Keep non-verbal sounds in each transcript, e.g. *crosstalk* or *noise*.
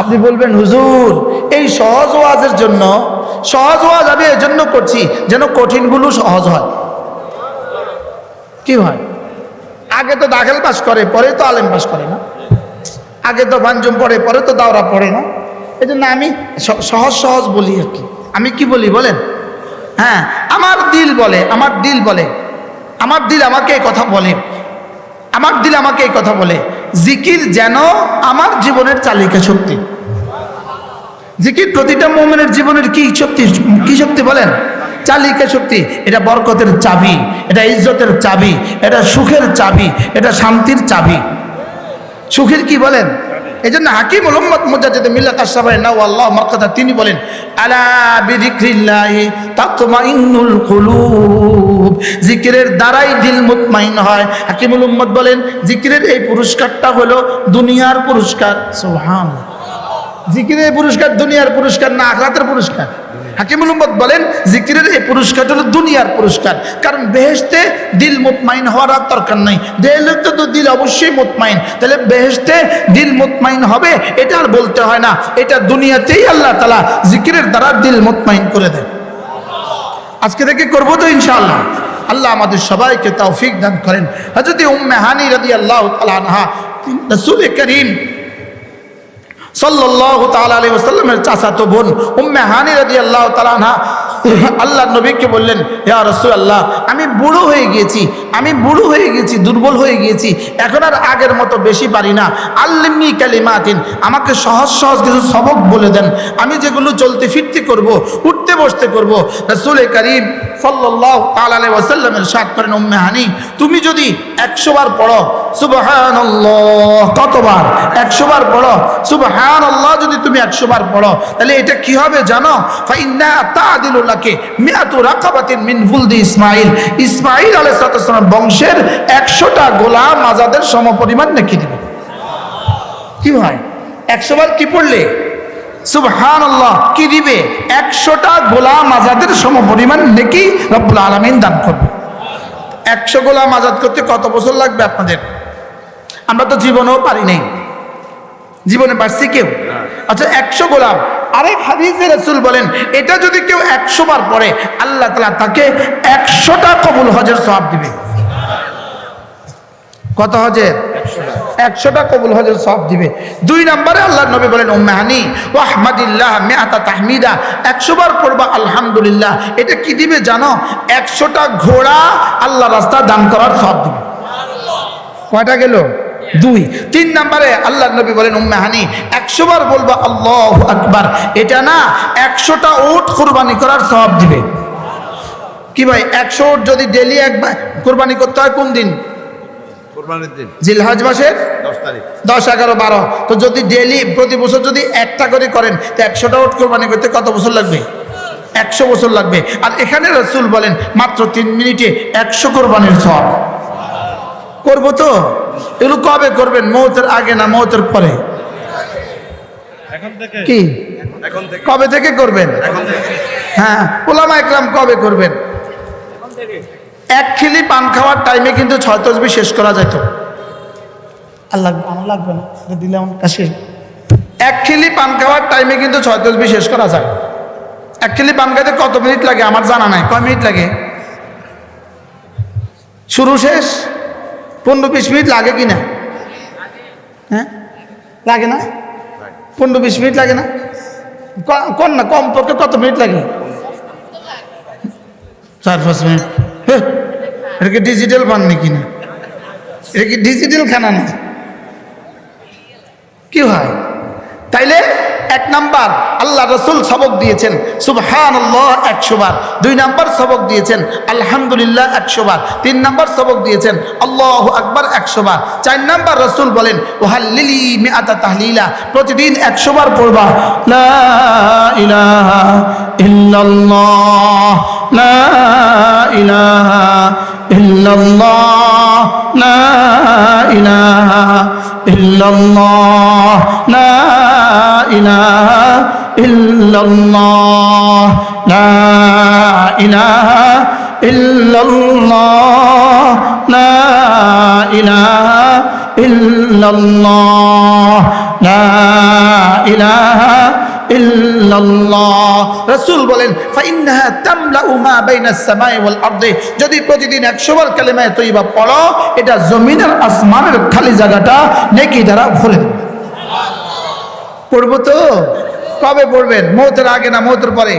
আপনি বলবেন, হুজুর, এই সহজ ওয়াজের জন্য, সহজ ওয়াজ আমি এই জন্য করছি যেন কঠিনগুলো সহজ হয়। কি হয়? আগে তো দাখিল পাস করে, পরে তো আলেম পাস করে না। আগে তো পাঞ্জুম পড়ে, পরে তো দাওরা পড়ে না। এই জন্য আমি সহজ সহজ বলি আর কি। আমি কি বলি বলেন? হ্যাঁ আমার দিল বলে, আমার দিল বলে, আমার দিল আমাকে এই কথা বলে, আমার দিল আমাকে এই কথা বলে। জিকির যেন আমার জীবনের চালিকা শক্তি। জিকির প্রতিটা মোমেনের জীবনের কি শক্তি কি শক্তি বলেন? চালিকা শক্তি, এটা বরকতের চাবি, এটা ইজ্জতের চাবি, এটা সুখের চাবি, এটা শান্তির চাবি। সুখের কি বলেন? এই জন্য হাকিম মোহাম্মদ মুজাহিদ মিল্লাত আশরাফাই নাও আল্লাহ মাকাদা তিনি বলেন, আলা বিযিকরিল্লাহি তাতমাইন্নুল কুলুব। জিকিরের দ্বারাই দিল মুতমাইন হয়। হাকিমুল উম্মত বলেন, জিকিরের এই পুরস্কারটা হলো দুনিয়ার পুরস্কার। সুবহান জিকিরের পুরস্কার দুনিয়ার পুরস্কার না আখরাতের পুরস্কার? হাকিমুল উম্মত বলেন, জিকিরের এই পুরস্কার হলো দুনিয়ার পুরস্কার। কারণ বেহেশতে দিল মুতমাইন হওয়ার আর দরকার নাই। দেহলে তো দিল অবশ্যই মুতমাইন। তাহলে বেহেশতে দিল মুতমাইন হবে, এটা আর বলতে হয় না। এটা দুনিয়াতেই আল্লাহ তালা জিকিরের দ্বারা দিল মুতমাইন করে দেয় আজকে থেকে করব তো ইনশাআল্লাহ। আল্লাহ আমাদের সবাইকে তৌফিক দান করেন। হজরত উম্মে হানি রাদি আল্লাহ তালানহা রসুল করিম সাল্লাল্লাহু তাআলা আলী ওয়াসাল্লামের চাচাতো বোন উম্মে হানি রাজি আল্লাহ আনহা আল্লাহ নবীকে বললেন, ইয়া রাসূলুল্লাহ, আমি বুড়ো হয়ে গিয়েছি, আমি বুড়ো হয়ে গেছি দুর্বল হয়ে গিয়েছি, এখন আর আগের মতো বেশি পারি না। আল্লিমনি কালিমাতিন, আমাকে সহজ সহজ কিছু সবক বলে দেন। আমি যেগুলো চলতে ফিরতে করব, উঠতে বসতে করব। রাসূল করিম সাল্লাল্লাহু তাআলা আলাইহি ওয়াসাল্লামের সাথ করেন, উম্মে হানি, তুমি যদি 100 বার পড়ো, সুবহানাল্লাহ। কতবার? 100 বার পড়ো, সুবহানাল্লাহ যদি তুমি 100 বার পড়ো, তাহলে এটা কি হবে জানো? ফাইন্না তাদিলু লাকে মিয়াতু রাকাবাতিন মিন ফুলদি ইসমাইল। ইসমাইল আলাইহিস সালাম বংশের 100টা গোলাম আজাদের সমপরিমাণ নেকি দিবে। কি হয়? 100 বার কি পড়লে? সুবহান আল্লাহ কি দিবে? একশোটা গোলাম আজাদের সমপরিমাণ নেকি রব্বুল আলমিন দান করবে। একশো গোলাম আজাদ করতে কত বছর লাগবে আপনাদের? আমরা তো জীবনেও পারি নাই। জীবনে পারছি কেউ? আচ্ছা একশো গোলাম আরেক হাদিসে রসুল বলেন, এটা যদি কেউ একশো বার পড়ে, আল্লাহ তালা তাকে একশোটা কবুল হজের সব দিবে। কত হজের? একশোটা কবুল হজের সব দিবে। দুই নম্বরে আল্লাহ নবী বলেন উম্মাহানি ও আহমদিল্লাহ মেয়াতা তাহমিদা। একশো বার পড়বা, আলহামদুলিল্লাহ। এটা কি দিবে জানো? একশোটা ঘোড়া আল্লাহ রাস্তা দান করার সব দিবে। কয়টা গেল? দুই তিন নম্বরে আল্লাহ নবী বলেন উম্মাহানি একশো বার বলবা আল্লাহ আকবার। এটা না একশোটা উট কোরবানি করার সব দিবে। কি ভাই একশো উট যদি ডেলি একবার কোরবানি করতে হয় কোন দিন? জিলহাজ মাসের দশ দশ এগারো বারো। তো যদি ডেলি প্রতি বছর যদি একটা করে করেন তো একশোটা ওট কোরবানি করতে কত বছর লাগবে? একশো বছর লাগবে। আর এখানে রসুল বলেন মাত্র তিন মিনিটে একশো কোরবানির সব করব তো? এগুলো কবে করবেন? মৌতের আগে না মৌতের পরে? এখন থেকে। কি? কবে থেকে করবেন? এখন থেকে। হ্যাঁ ওলামা একরাম কবে করবেন? এক খিলি পান খাওয়ার টাইমে কিন্তু ছয় তসবি শেষ করা যেত আর লাগবে আমার লাগবে না দিলে আমার কাছে এক খিলি পান খাওয়ার টাইমে কিন্তু ছয় তসবি শেষ করা যায়। এক খিলি পান খাইতে কত মিনিট লাগে? আমার জানা নাই। কয় মিনিট লাগে? শুরু শেষ? পনেরো বিশ মিনিট লাগে কি না হ্যাঁ লাগে না পনেরো বিশ মিনিট লাগে না ক- কোন না কমপক্ষে কত মিনিট লাগে চার পাঁচ মিনিট হ্যাঁ, এটা কি ডিজিটাল পান নাকি না এটা কি ডিজিটাল খানা না কি হয় তাইলে এক নাম্বার আল্লাহ রসুল সবক দিয়েছেন। সুবহান আল্লাহ একশো বার। দুই নাম্বার সবক দিয়েছেন, আলহামদুলিল্লাহ একশো বার। তিন নাম্বার সবক দিয়েছেন, আল্লাহ আকবার একশো বার। চার নাম্বার রসুল বলেন ওহাল্লিলি মেআতা তাহলিলা। প্রতিদিন একশো বার পড়বা। লা ইলাহা ইল্লাল্লাহ। লা ইলাহা ইল্লাল্লাহ। লা ইল্লাল্লাহ রাসূল বলেন, ফাইন্নাহা তামলাউ মা বাইনাস সামাই ওয়াল আরদি যদি প্রতিদিন 100 বার কালেমায়ে তৈয়বা পড়ো, এটা জমিন আসমানের খালি জায়গাটা নেকি দ্বারা ভরে দেবে। পড়ব তো? কবে পড়বেন? মৌতের আগে না মৌতের পরে?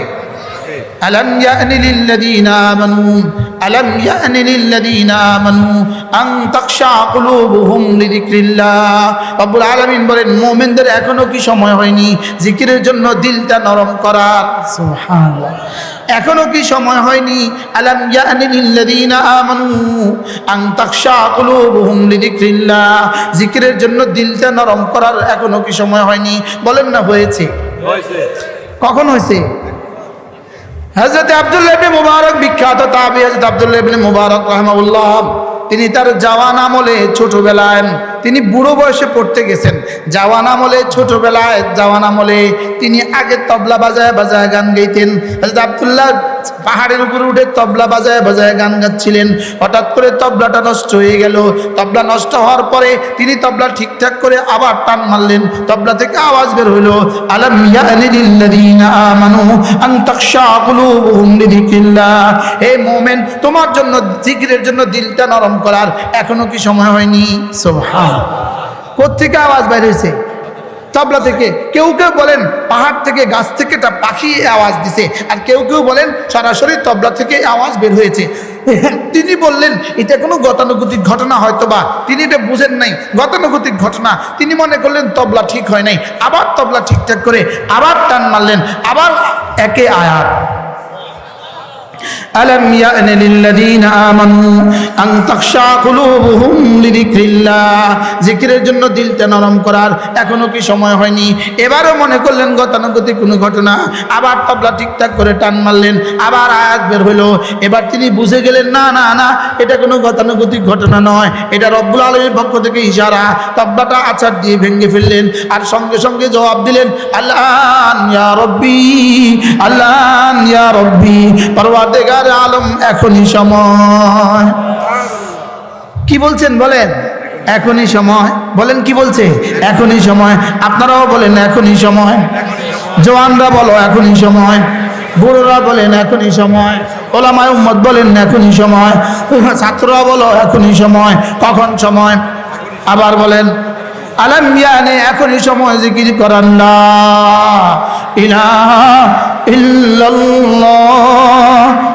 ألم يأن للذين آمنوا ألم يأن للذين آمنوا أن تخشع قلوبهم لذكر الله রব্বুল আলামিন বলেন মুমিনদের এখনো কি সময় হয়নি জিকিরের জন্য দিলটা নরম করার সুবহানাল্লাহ এখনো কি সময় হয়নি আলাম ইয়ানি লিল্লাযীনা আমানু আন তাখশা কুলুবুহুম লিযিকরিল্লাহ জিকিরের জন্য দিলটা নরম করার এখনো কি সময় হয়নি বলেন না হয়েছে হয়েছে কখন হয়েছে হজরত আবদুল্লাবিন মুবারক বিখ্যাত তাবি হজরত আবদুল্লাবিন মুবারক রহমাউল্লাহ তিনি তার জওয়ান আমলে ছোটবেলায় তিনি বুড়ো বয়সে পড়তে গেছেন। জওয়ান আমলে, ছোটবেলায় জওয়ান আমলে তিনি আগে তবলা বাজায় বাজায় গান গাইতেন। আব্দুল্লাহ পাহাড়ের উপরে উঠে তবলা বাজায় বাজায় গান গাচ্ছিলেন। হঠাৎ করে তবলাটা নষ্ট হয়ে গেল। তবলা নষ্ট হওয়ার পরে তিনি তবলা ঠিকঠাক করে আবার টান মারলেন। তবলা থেকে আওয়াজ বের হইল হে তোমার জন্য, জিকিরের জন্য দিলটা নরম করার এখনও কি সময় হয়নি? সুবহান। কোত্থেকে আওয়াজ বের হয়েছে তবলা থেকে। কেউ কেউ বলেন, পাহাড় থেকে, গাছ থেকে একটা পাখি আওয়াজ দিছে। আর কেউ কেউ বলেন, সরাসরি তবলা থেকে আওয়াজ বের হয়েছে। তিনি বললেন, এটা কোনো গতানুগতিক ঘটনা হয়তো বা তিনি এটা বুঝেন নাই। গতানুগতিক ঘটনা। তিনি মনে করলেন, তবলা ঠিক হয় নাই। আবার তবলা ঠিকঠাক করে আবার টান মারলেন। আবার একে আয়াত। ألم يأن للذين آمنوا أن تخشع قلوبهم لذكر الله জিকিরের জন্য দিলটা নরম করার এখনো কি সময় হয়নি এবারও মনে করলেন গতানুগতিক কোনো ঘটনা আবার তবলা ঠিকঠাক করে টান মারলেন আবার আয়াত বের হলো এবার তিনি বুঝে গেলেন না না না এটা কোনো গতানুগতিক ঘটনা নয় এটা রব্বুল আলমীর পক্ষ থেকে ইশারা তবলাটা আছাড় দিয়ে ভেঙে ফেললেন আর সঙ্গে সঙ্গে জবাব দিলেন আল্লাহ ইয়া রব্বি আল্লাহ ইয়া রব্বি পরওয়ারদেগার আলম এখনই সময়। কি বলছেন বলেন? এখনই সময়। বলেন কি বলছে? এখনই সময়। আপনারাও বলেন এখনই সময়। জওয়ানরা বলো এখনই সময়। বুড়োরা বলেন এখনই সময়। ওলামায় উম্মত বলেন এখনই সময়। ছাত্ররা বলো এখনই সময়। কখন সময়? আবার বলেন, আলম ইয়ানে, এখনই সময় জিকির করান না। ইলাহা ইল্লাল্লাহ।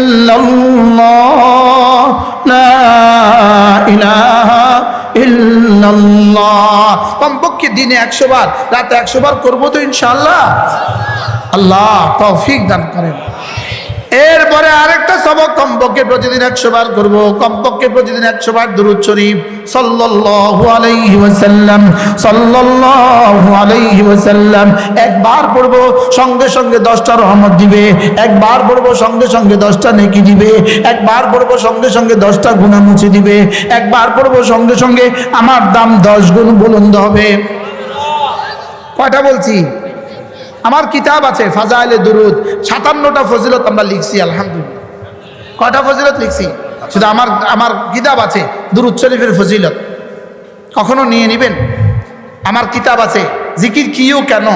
দিনে একশো বার, রাতে একশো বার করব তো ইনশাল্লাহ আল্লাহ তৌফিক দান করেন। এরপরে আরেকটা সবক, কমপক্ষে প্রতিদিন একশো বার করব, কমপক্ষে প্রতিদিন একশো বার দুরুদ শরীফ। সাল্লাল্লাহু আলাইহি ওয়াসাল্লাম, সাল্লাল্লাহু আলাইহি ওয়াসাল্লাম। একবার পড়ব, সঙ্গে সঙ্গে দশটা রহমত দিবে। একবার পড়ব, সঙ্গে সঙ্গে দশটা নেকি দিবে। একবার পড়ব, সঙ্গে সঙ্গে দশটা গুণা মুছে দিবে। একবার পড়ব, সঙ্গে সঙ্গে আমার দাম দশ গুণ বুলন্দ হবে। কয়টা বলছি? আমার কিতাব আছে, ফাজাইলে দুরুদ, সাতান্নটা ফজিলত আমরা লিখছি, আলহামদুলিল্লাহ। কয়টা ফজিলত লিখছি? শুধু আমার আমার কিতাব আছে, দুরুদ শরীফের ফজিলত। কখনো নিয়ে নেবেন? আমার কিতাব আছে, জিকির কি ও কেন?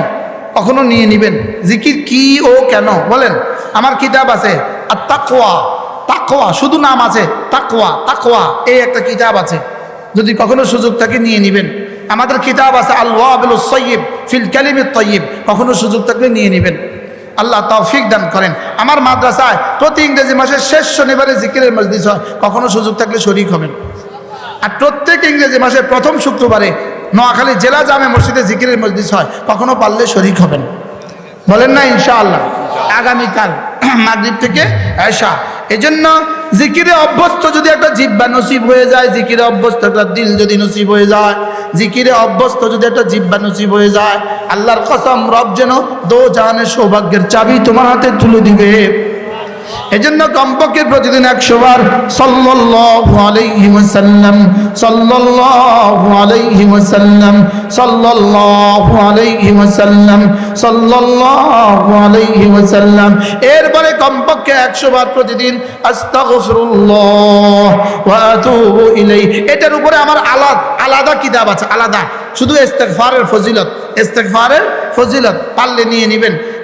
কখনো নিয়ে নেবেন? জিকির কি ও কেন? বলেন। আমার কিতাব আছে আর তাকোয়া তাকোয়া শুধু নাম আছে তাকোয়া তাকোয়া এই একটা কিতাব আছে। যদি কখনো সুযোগ থাকে, নিয়ে নেবেন। আমাদের কিতাব আছে আল্লাহ সৈয়ব ফিল কালিম তৈয়ব, কখনো সুযোগ থাকলে নিয়ে নেবেন। আল্লাহ তৌফিক দান করেন। আমার মাদ্রাসায় প্রতি ইংরেজি মাসের শেষ শনিবারে জিকিরের মসজিদ হয়, কখনো সুযোগ থাকলে শরিক হবেন। আর প্রত্যেক ইংরেজি মাসের প্রথম শুক্রবারে নোয়াখালী জেলা জামে মসজিদে জিকিরের মসজিদ হয়, কখনো পারলে শরিক হবেন। বলেন না, ইনশাআল্লাহ। আগামীকাল *clears throat* মাগরিব থেকে এসা এজন্য জিকিরে অভ্যস্ত যদি একটা জিব্বা নসিব হয়ে যায়, জিকিরে অভ্যস্ত একটা দিল যদি নসিব হয়ে যায় জিকিরে অভ্যস্ত যদি একটা জিব্বা নসিব হয়ে যায়, আল্লাহর কসম রব যেন দো জাহানের সৌভাগ্যের চাবি তোমার হাতে তুলে দিবে। এজন্য কমপক্ষে প্রতিদিন একশো বার সাল্লাল্লাহু আলাইহি ওয়াসাল্লাম, সাল্লাল্লাহু আলাইহি ওয়াসাল্লাম, সাল্লাল্লাহু আলাইহি ওয়াসাল্লাম, সাল্লাল্লাহু আলাইহি ওয়াসাল্লাম। এরপরে কমপক্ষে একশো বার প্রতিদিন আস্তাগফিরুল্লাহ ওয়া আতুবু ইলাইহি। এটার উপরে আমার আলাদা আলাদা কিতাব আছে, আলাদা। শুধু ইস্তেগফারের ফজিলত ইস্তেগফারের ফজিলত পারলে নিয়ে নেবেন।